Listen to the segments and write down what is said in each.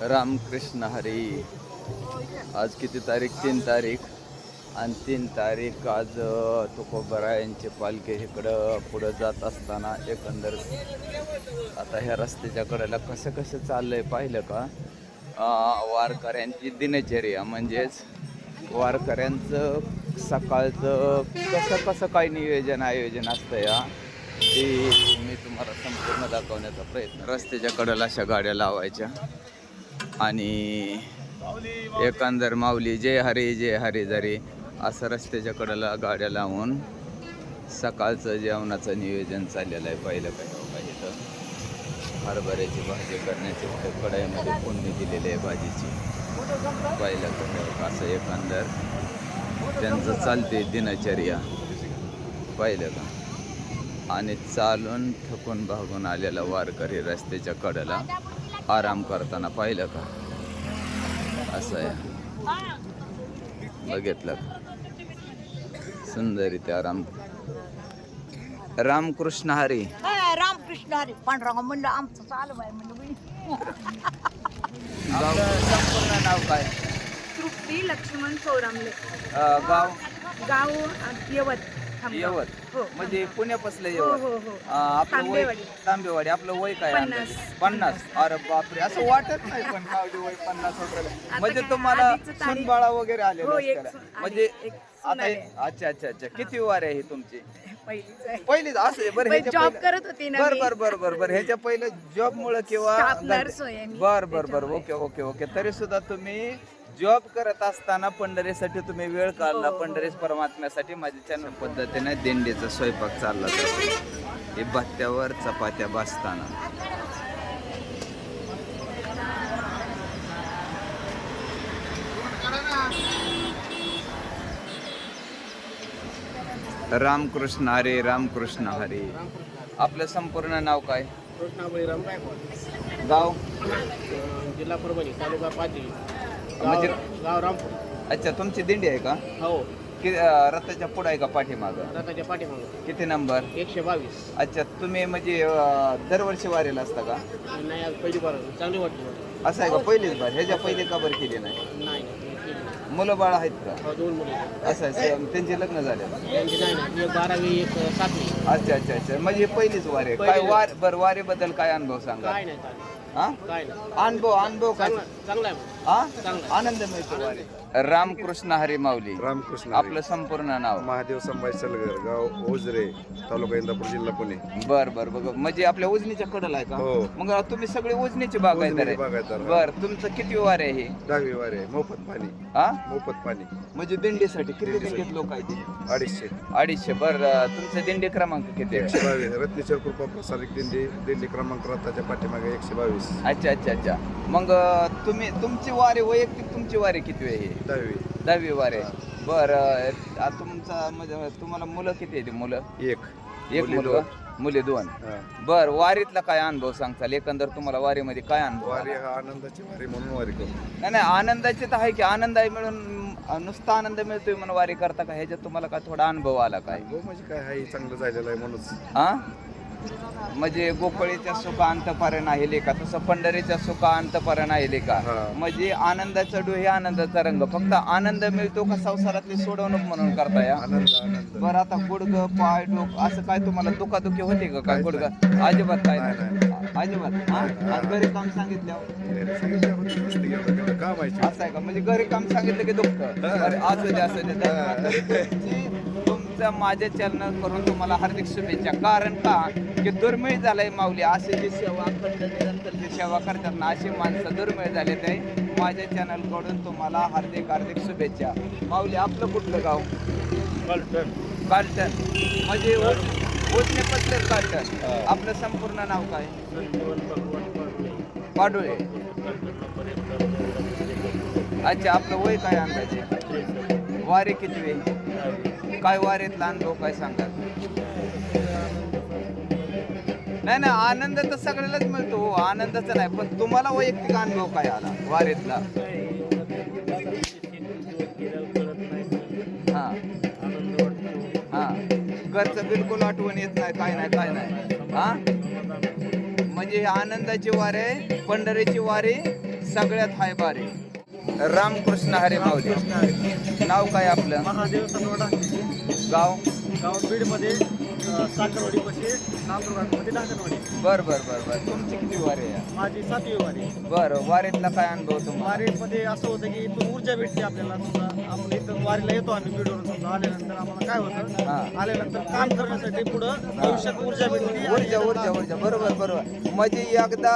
रामकृष्ण हरी. आज किती तारीख? तीन तारीख. आणि तीन तारीख आज अ, तुकोबरायांची पालखी इकडं पुढं जात असताना एकंदर आता ह्या रस्त्याच्या कडेला कसं कसं चाललंय पाहिलं का? वारकऱ्यांची दिनचर्या म्हणजेच वारकऱ्यांचं सकाळचं कसं कसं काय नियोजन आयोजन असतं या? ते मी तुम्हाला संपूर्ण दाखवण्याचा प्रयत्न रस्त्याच्या कडेला अशा गाड्या लावायच्या. आणि एकंदर माऊली जय हरी जय हरी जरी असं रस्त्याच्या कडेला गाड्या लावून सकाळचं जेवणाचं नियोजन चाललेलं आहे पहिलं काय हो बाबा इथं. हरभऱ्याची भाजी करण्याची कढाईमध्ये कढईमध्ये फोडणी दिलेली आहे भाजीची. पहिलं काय हो, असं एकंदर. त्यांचं चालते दिनचर्या. पाहिलं का? आणि चालून थकून भागून आलेला वारकरी रस्त्याच्या कडेला. आराम करताना पाहिलं का? असं आहे. बघितलं का? सुंदर इथे आराम रामकृष्ण हरी. रामकृष्ण हरी. पांडुरंग म्हणलं आमचं चालू आहे म्हणलं संपूर्ण नाव काय? तृप्ती लक्ष्मण चोरामले गाव? गाव यवत. यवत. हो म्हणजे पुण्यापासलं हो हो हो आपलं वय तांबेवाडी. तांबेवाडी आपलं वय काय पन्नास. अंदाजे? पन्नास अरे बापरे असं वाटत नाही पण कावडी वय पन्नास वगैरे म्हणजे काय, तुम्हाला आधीचं तारीख- सुनबाळा वगैरे आले हो, एक म्हणजे आधी एक सून आता आली. अच्छा अच्छा अच्छा किती वार आहे ही तुमची पहिलीच आहे पहिलीच असं आहे, बरं ह्याच्या जॉब पहिलं- करत होती ना बर मी. बर बर बर बर ह्याच्या पहिलं जॉब मुळे किंवा Staff nurse आहे मी. बर बर बर. ओके ओके ओके तरी सुद्धा तुम्ही जॉब करत असताना पंढरीसाठी तुम्ही वेळ काढला. हो, हो. पंढरीस परमात्म्यासाठी माझ्या चॅनल पद्धतीने दिंडीचा स्वयंपाक चालला जातो. हे भत्त्यावर चपात्या भाजताना. रामकृष्ण हरे रामकृष्ण हरे. आपलं संपूर्ण नाव काय? कृष्णा बळीराम गायकवाड गाव जिल्हा परभणी तालुका पाथरी म्हणजे- गाव गाव रामपूर. अच्छा तुमची दिंडी आहे का? हो. कि रथाच्या पुढे आहे का पाठीमाग? रथाच्या पाठीमागं. किती नंबर? एकशे बावीस. अच्छा तुम्ही म्हणजे अं, दरवर्षी वारेला असता का? नाही आज पहिली बार चांगली वाटली मला. असं आहे का? पहिलीच बार? ह्याच्या पहिले का बरं केली नाही? नाही नाही मी केली नाही. मुलं बाळ आहेत का? हो, दोन मुली असं आहे त्यांचे लग्न झाले. त्यांची नाही ना एक बारावी एक सातवी. अच्छा अच्छा अच्छा. म्हणजे हे पहिलीच वार आहे. काय. वार बरं वारेबद्दल काय अनुभव सांगा? काय नाही चालेल हा? अनुभव अनुभव काय? चांगला आहे. हा? आनंद मिळतो रामकृष्ण हरी माऊली. रामकृष्ण. आपलं संपूर्ण नाव. महादेव संभाजी सलगर गाव ओझरे तालुका इंदापूर जिल्हा पुणे. बर बर बघ म्हणजे आपल्या उजनीच्या कडल आहे का? हो. मग तुम्ही सगळे उजनीचे बागायदार उजनीचे आहे बागायतदार. बर तुमचं किती वार आहे हे? दहावी वारे मोफत पाणी. हा मोफत पाणी. म्हणजे दिंडीसाठी किती. दिंडीत लोक आहेत? अडीचशे. अडीचशे बर तुमचं दिंडी क्रमांक किती आहे? एकशे बावीस. रत्नेश्वर कृपा प्रसारिक दिंडी दिंडी क्रमांक रथाच्या पाठीमागे एकशे बावीस. अच्छा अच्छा अच्छा. मग अं, तुम्ही तुमची वारे वैयक्तिक तुमची वारे किती आहे? दहावी. दहावी वारे बर तुमचा म्हणजे तुम्हाला मुलं किती आहेत मुलं? एक. एक मुली मुलगा? दोन. मुले दोन. हा. बर वारीतला काय अनुभव सांगताल? एकंदर तुम्हाला वारीमध्ये काय अनुभव? आला? वारी हा आनंदाची वारी म्हणून वारी करतो. नाही नाही आनंदाचे तर आहे की आनंद आहे मिळून अं, नुसता आनंद मिळतोय म्हणून वारी करता का? ह्याच्यात तुम्हाला काय थोडा अनुभव आला काय? हो म्हणजे काय? आहे चांगलं झालेलं आहे म्हणूनच. हा म्हणजे गोकळीच्या सुख अंतपर्यंत आहे का तसं पंढरीच्या सुख अंतपर्यंत आहे का. म्हणजे आनंदाचा डो हे आनंदाचा रंग. फक्त आनंद मिळतो का संसारातली सोडवणूक म्हणून करता या? बरं आता गुडग पाय डोक असं काय तुम्हाला दुखादुखी होते का? काय गुडग अजिबात काय अजिबात. हा? घरी काम सांगितलं असं आहे का? म्हणजे घरी काम सांगितलं की दुखतं. असू दे असू दे. तुमची- माझ्या चॅनल करून तुम्हाला हार्दिक शुभेच्छा. कारण का? की दुर्मिळ झालंय माऊली असे जी सेवा निरंतर जी सेवा करतात ना अशी माणसं दुर्मिळ झाले ते माझ्या चॅनलकडून तुम्हाला हार्दिक हार्दिक शुभेच्छा. माऊली आपलं कुठलं गाव? कालटण म्हणजे ओझने पत्र आपलं संपूर्ण नाव काय? पाडोळे अच्छा आपलं वय काय अंदाजे? वारे किती वे काय वारीत लहान लोक काय सांगतात? नाही नाही आनंद तर सगळ्यालाच मिळतो हो, आनंदाचा नाही पण तुम्हाला वैयक्तिक अनुभव काय आला वारीतला हा. हा. घरचं बिलकुल आठवण येत नाही काय नाही काय नाही. हा? म्हणजे आनंदाची वारे पंढरीची वारी सगळ्यात हाय बारे. रामकृष्ण हरे माऊली. नाव काय आपलं? महादेव सनवडा गाव? गाव बीडमध्ये. अ, साखरवाडी पाशी बर बर बर बर. तुमची किती वारे आहे? माझी सातवी वारी बर वारीतला काय अनुभव तुम्हाला? वारीमध्ये असं होतं की इथून ऊर्जा भेटते आपल्याला समजा. आपण इथं वारीला येतो आम्ही बीडवरून समजा. आल्यानंतर आम्हाला काय हा. होतं आल्यानंतर काम करण्यासाठी पुढं भविष्यात ऊर्जा भेटते. आणि ऊर्जा ऊर्जा ऊर्जा. बरोबर बरोबर. म्हणजे एकदा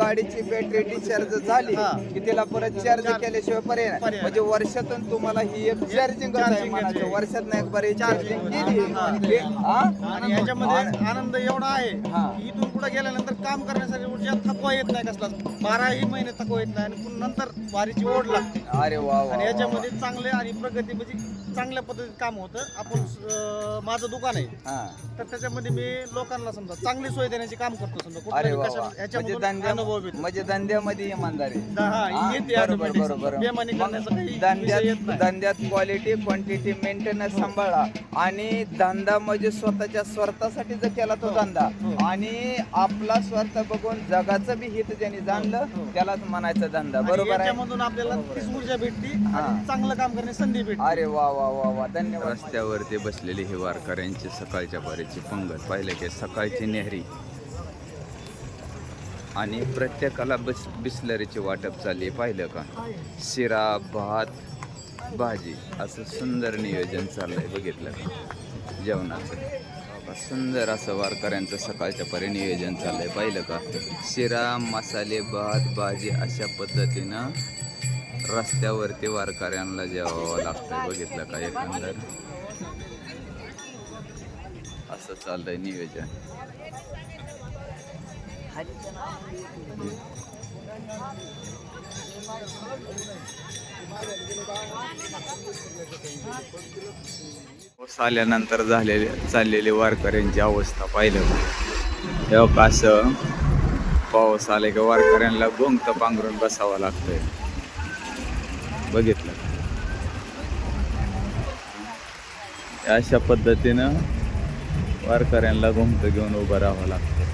गाडीची बॅटरी डिस्चार्ज झाली हा. की तिला परत चार्ज केल्याशिवाय पर्याय नाही. पर्याय म्हणजे वर्षातून तुम्हाला ही एक चार्जिंग म्हणायचं घ्यायची. वर्षात एक बरी चार्जिंग. केली. हा. हा? आणि ह्याच्यामध्ये आनंद एवढा आहे. की इथून पुढे गेल्यानंतर काम करण्यासाठी ऊर्जा थकवा येत नाही कसला बाराही महिने थकवा येत नाही आणि पुन्हा नंतर वारीची ओढ लागते अरे वा वा, आणि वा वा. याच्यामध्ये चांगले आणि प्रगती म्हणजे चांगल्या पद्धतीत काम होतं आपण अं, माझं दुकान आहे हा. तर त्याच्यामध्ये मी लोकांना समजा चांगली सोय देण्याचे काम करतो समजा अरे वा कशा. म्हणजे धंद्या भेटतो म्हणजे धंद्यामध्ये इमानदारी दा- हा, हा, येते बरोबर automatic बरोबर समजा. बेमानी मग करण्याचा काही विषय धंद्यात येत नाही. धंद्यात क्वालिटी क्वांटिटी मेंटेनन्स सांभाळा आणि धंदा म्हणजे स्वतःच्या स्वार्थासाठी जर केला तो धंदा. आणि आपला स्वार्थ बघून जगाचं बी हित ज्यांनी जाणलं. त्यालाच म्हणायचा धंदा. बरोबर आहे? आपल्याला तीच ऊर्जा भेटते. आणि चांगलं काम करण्याची संधी भेटते. अरे वा वा वा वा. धन्यवाद. रस्त्यावरती बसलेली ही वारकऱ्यांची सकाळच्या बारीची पंगत. पाहिलं की सकाळची नेहरी आणि प्रत्येकाला बिस बिस्लरीची वाटप चालली पाहिलं का? शिरा भात भाजी. असं सुंदर नियोजन चाललंय. बघितलं का? जेवणाचं. सुंदर असं वारकऱ्यांचं सकाळच्या परी नियोजन चाललंय. पाहिलं का? शिरा मसाले भात भाजी अशा पद्धतीनं रस्त्यावरती वारकऱ्यांना जेवावं लागतंय. बघितलं का एकंदर? असं चाललंय नियोजन. पाऊस आल्यानंतर झालेले चाललेली वारकऱ्यांची अवस्था पाहिलं. तेव्हा कसं पाऊस आले की वारकऱ्यांना गोंगत पांघरून बसावं लागतंय. बघितलं. अशा पद्धतीनं वारकऱ्यांना घुमत घेऊन उभं राहावं लागतं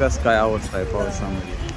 कस काय अवस्था आहे पावसामध्ये?